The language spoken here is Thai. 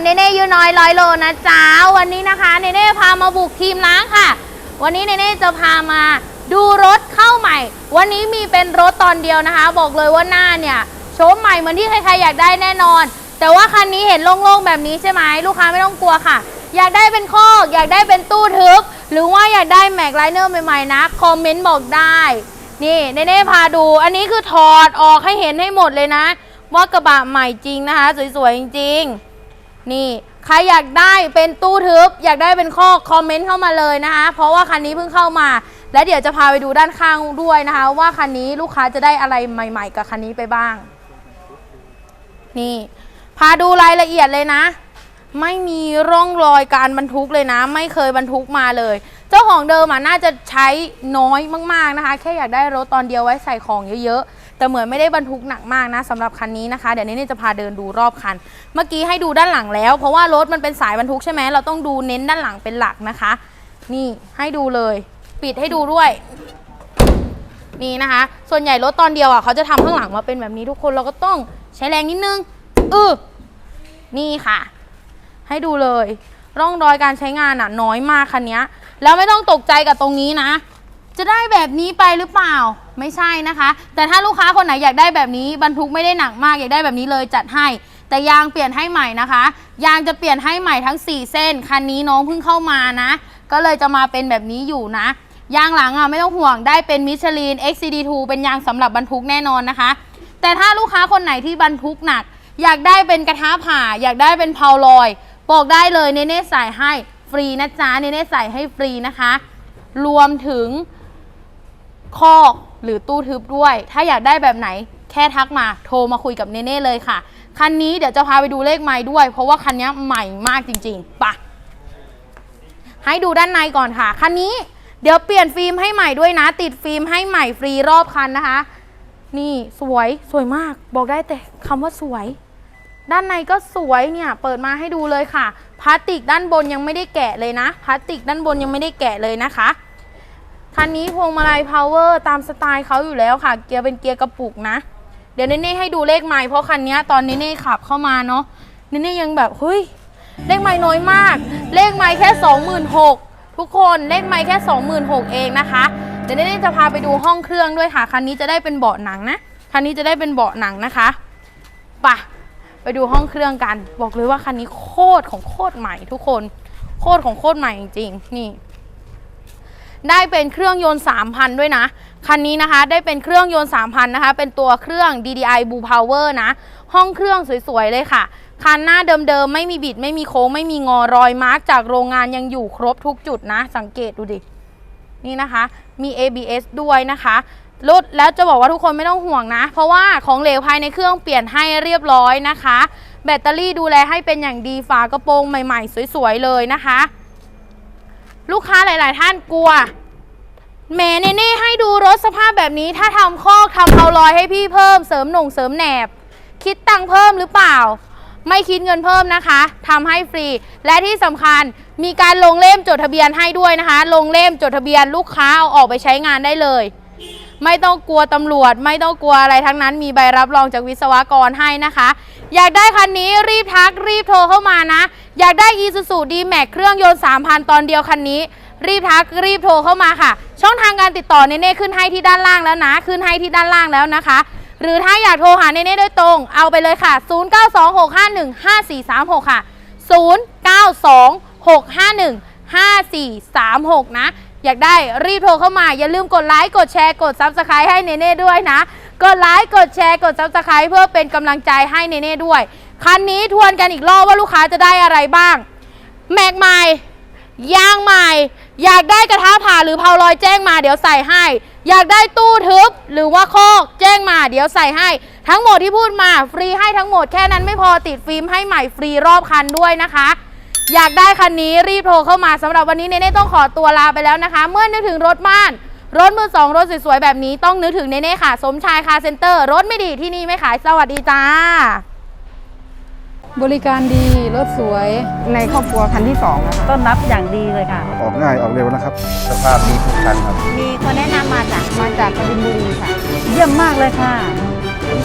กับเนเน่ยูน้อยร้อยโลนะจ๊ะวันนี้นะคะเนเน่พามาบุกทีมล้างค่ะ วันนี้เนเน่จะพามาดูรถเข้าใหม่ วันนี้มีเป็นรถตอนเดียวนะคะ บอกเลยว่าหน้าเนี่ยโฉมใหม่เหมือนที่ใครๆอยากได้แน่นอน แต่ว่าคันนี้เห็นโล่งๆแบบนี้ใช่ไหมลูกค้าไม่ต้องกลัวค่ะ อยากได้เป็นคอกอยากได้เป็นตู้ทึบหรือว่าอยากได้แม็กไลเนอร์ใหม่ๆนะคอมเมนต์บอกได้นี่เนเน่พาดู อันนี้คือถอดออกให้เห็นให้หมดเลยนะ ว่ากระบะใหม่จริงนะคะ สวยๆจริงๆ นี่ใครอยากได้เป็นตู้ทึบ อยากได้เป็นข้อคอมเมนต์เข้ามาเลยนะคะเพราะว่าคันนี้เพิ่งเข้ามา และเดี๋ยวจะพาไปดูด้านข้างด้วยนะคะ ว่าคันนี้ลูกค้าจะได้อะไรใหม่ ๆ กับคันนี้ไปบ้าง นี่ พาดูรายละเอียดเลยนะ ไม่มีร่องรอยการบรรทุกเลยนะ ไม่เคยบรรทุกมาเลย เจ้าของเดิมอะน่าจะใช้น้อยมากๆนะคะ แค่อยากได้รถตอนเดียวไว้ใส่ของเยอะๆ แต่เหมือนไม่ได้บรรทุกหนักมากนะสำหรับคันนี้นะคะ เดี๋ยวนี้จะพาเดินดูรอบคัน เมื่อกี้ให้ดูด้านหลังแล้ว เพราะว่ารถมันเป็นสายบรรทุกใช่ไหมเราต้องดูเน้นด้านหลังเป็นหลักนะคะ นี่ให้ดูเลย ปิดให้ดูด้วยนี่นะคะ ส่วนใหญ่รถตอนเดียวอะเขาจะทำข้างหลังมาเป็นแบบนี้ทุกคนเราก็ต้องใช้แรงนิดนึงอือนี่ค่ะ ให้ดูเลย ร่องรอยการใช้งานอะ น้อยมากคันนี้แล้วไม่ต้องตกใจกับตรงนี้นะ จะได้แบบนี้ไปหรือเปล่า ไม่ใช่นะคะ แต่ถ้าลูกค้าคนไหนอยากได้แบบนี้บรรทุกไม่ได้หนักมากอยากได้แบบนี้เลยจัดให้ แต่ยางเปลี่ยนให้ใหม่นะคะ ยางจะเปลี่ยนให้ใหม่ทั้ง 4 เส้น คันนี้น้องเพิ่งเข้ามานะ ก็เลยจะมาเป็นแบบนี้อยู่นะ ยางหลังอะไม่ต้องห่วงได้เป็นมิชลิน XCD2 เป็นยางสำหรับบรรทุกแน่นอนนะคะ แต่ถ้าลูกค้าคนไหนที่บรรทุกหนัก อยากได้เป็นกระทะผ่า อยากได้เป็นเพาลอยบอกได้เลยเนเน่ใส่ให้ฟรีนะจ๊ะเนเน่ใส่ให้ฟรีนะคะ รวมถึงคอก หรือตู้ทึบด้วย ถ้าอยากได้แบบไหนแค่ทักมาโทรมาคุยกับเนเน่เลยค่ะ คันนี้เดี๋ยวจะพาไปดูเลขไม้ด้วย เพราะว่าคันนี้ใหม่มากจริงๆปะให้ดูด้านในก่อนค่ะ คันนี้เดี๋ยวเปลี่ยนฟิล์มให้ใหม่ด้วยนะ ติดฟิล์มให้ใหม่ฟรีรอบคันนะคะ นี่สวยสวยมาก บอกได้แต่คำว่าสวย ด้านในก็สวยเนี่ย เปิดมาให้ดูเลยค่ะ พลาสติกด้านบนยังไม่ได้แกะเลยนะ พลาสติกด้านบนยังไม่ได้แกะเลยนะคะ คันนี้พวงมาลัยพาวเวอร์ตามสไตล์เขาอยู่แล้วค่ะ เกียร์เป็นเกียร์กระปุกนะ เดี๋ยวเนเน่ให้ดูเลขไม้เพราะคันนี้ตอนเนเน่ขับเข้ามาเนาะเนเน่ยังแบบเฮ้ยเลขไม้น้อยมาก เลขไม้แค่26,000ทุกคนเลขไม้แค่26,000เองนะคะเดี๋ยวเนเน่จะพาไปดูห้องเครื่องด้วยค่ะคันนี้จะได้เป็นเบาะหนังนะคันนี้จะได้เป็นเบาะหนังนะคะไปะไปดูห้องเครื่องกัน บอกเลยว่าคันนี้โคตรของโคตรใหม่ทุกคน โคตรของโคตรใหม่จริงๆนี่ ได้เป็นเครื่องยนต์ 3,000 ด้วยนะ คันนี้นะคะได้เป็นเครื่องยนต์ 3,000 นะคะ เป็นตัวเครื่อง DDI Blue Power นะ ห้องเครื่องสวยๆเลยค่ะ คันหน้าเดิมๆ ไม่มีบิด ไม่มีโค้ง ไม่มีงอรอยมาร์กจากโรงงานยังอยู่ครบทุกจุดนะ สังเกตดูดิ นี่นะคะ มี ABS ด้วยนะคะรถแล้วจะบอกว่าทุกคนไม่ต้องห่วงนะ เพราะว่าของเหลวภายในเครื่องเปลี่ยนให้เรียบร้อยนะคะ แบตเตอรี่ดูแลให้เป็นอย่างดีฝากระโปรงใหม่ ๆ สวยๆเลยนะคะ ลูกค้าหลาย ๆ ท่านกลัวแหมเนเน่ให้ดูรถสภาพแบบนี้ ถ้าทำคอกทำเอาลอยให้พี่เพิ่มเสริมหน่งเสริมแหนบ คิดตังค์เพิ่มหรือเปล่า ไม่คิดเงินเพิ่มนะคะทำให้ฟรี และที่สำคัญมีการลงเล่มจดทะเบียนให้ด้วยนะคะ ลงเล่มจดทะเบียนลูกค้าเอาออกไปใช้งานได้เลย ไม่ต้องกลัวตำรวจ ไม่ต้องกลัวอะไรทั้งนั้น มีใบรับรองจากวิศวกรให้นะคะ อยากได้คันนี้รีบทักรีบโทรเข้ามานะ อยากได้ Isuzu D-Max เครื่องยนต์ 3,000 ตอนเดียวคันนี้ รีบทักรีบโทรเข้ามาค่ะ ช่องทางการติดต่อเนเน่ขึ้นให้ที่ด้านล่างแล้วนะ ขึ้นให้ที่ด้านล่างแล้วนะคะหรือถ้าอยากโทรหาเนเน่โดยตรง เอาไปเลยค่ะ 0926515436 ค่ะ 0926515436 นะ อยากได้รีบโทรเข้ามา อย่าลืมกดไลค์กดแชร์กด Subscribe ให้เนเน่ด้วยนะ กดไลค์กดแชร์กด Subscribe เพื่อเป็นกำลังใจให้เนเน่ด้วย คันนี้ทวนกันอีกรอบว่าลูกค้าจะได้อะไรบ้าง แม็กใหม่ยางใหม่ อยากได้กระทะผ่าหรือเพาลอยแจ้งมาเดี๋ยวใส่ให้ อยากได้ตู้ทึบหรือว่าคอกแจ้งมาเดี๋ยวใส่ให้ ทั้งหมดที่พูดมาฟรีให้ทั้งหมดแค่นั้นไม่พอติดฟิล์มให้ใหม่ฟรีรอบคันด้วยนะคะ อยากได้คันนี้รีบโทรเข้ามาสำหรับวันนี้เนเน่ต้องขอตัวลาไปแล้วนะคะ เมื่อนึกถึงรถบ้าน รถมือสองรถสวยๆแบบนี้ต้องนึกถึงเนเน่ค่ะ สมชายคาร์เซ็นเตอร์ รถไม่ดีที่นี่ไม่ขายสวัสดีจ้า บริการดี รถสวย ในครอบครัวคันที่สองนะคะต้อนรับอย่างดีเลยค่ะ ออกง่ายออกเร็วนะครับ สภาพดีทุกคันครับ มีคนแนะนำมาจากมาจากกบินบุรีค่ะ เยี่ยมมากเลยค่ะผม